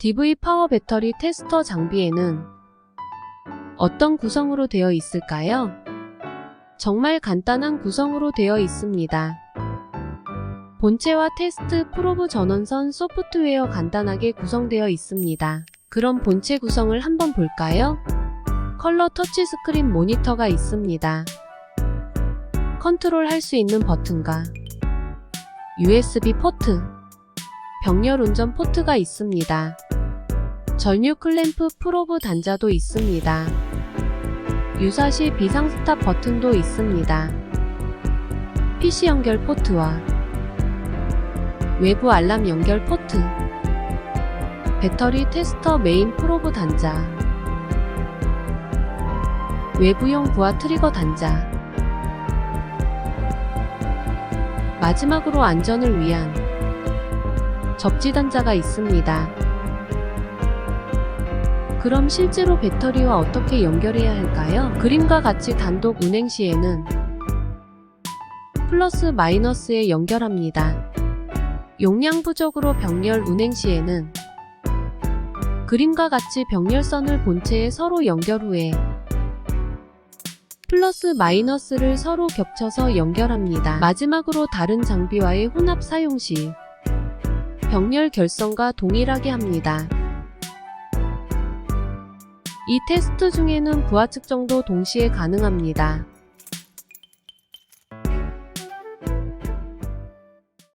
DV 파워 배터리 테스터 장비에는 어떤 구성으로 되어 있을까요? 정말 간단한 구성으로 되어 있습니다. 본체와 테스트 프로브 전원선 소프트웨어 간단하게 구성되어 있습니다. 그럼 본체 구성을 한번 볼까요? 컬러 터치 스크린 모니터가 있습니다. 컨트롤 할 수 있는 버튼과 USB 포트, 병렬 운전 포트가 있습니다. 전류 클램프 프로브 단자도 있습니다. 유사시 비상 스탑 버튼도 있습니다. PC 연결 포트와 외부 알람 연결 포트, 배터리 테스터 메인 프로브 단자, 외부용 부하 트리거 단자, 마지막으로 안전을 위한 접지 단자가 있습니다. 그럼 실제로 배터리와 어떻게 연결해야 할까요? 그림과 같이 단독 운행 시에는 플러스 마이너스에 연결합니다. 용량 부족으로 병렬 운행 시에는 그림과 같이 병렬선을 본체에 서로 연결 후에 플러스 마이너스를 서로 겹쳐서 연결합니다. 마지막으로 다른 장비와의 혼합 사용 시 병렬 결성과 동일하게 합니다. 이 테스트 중에는 부하 측정도 동시에 가능합니다.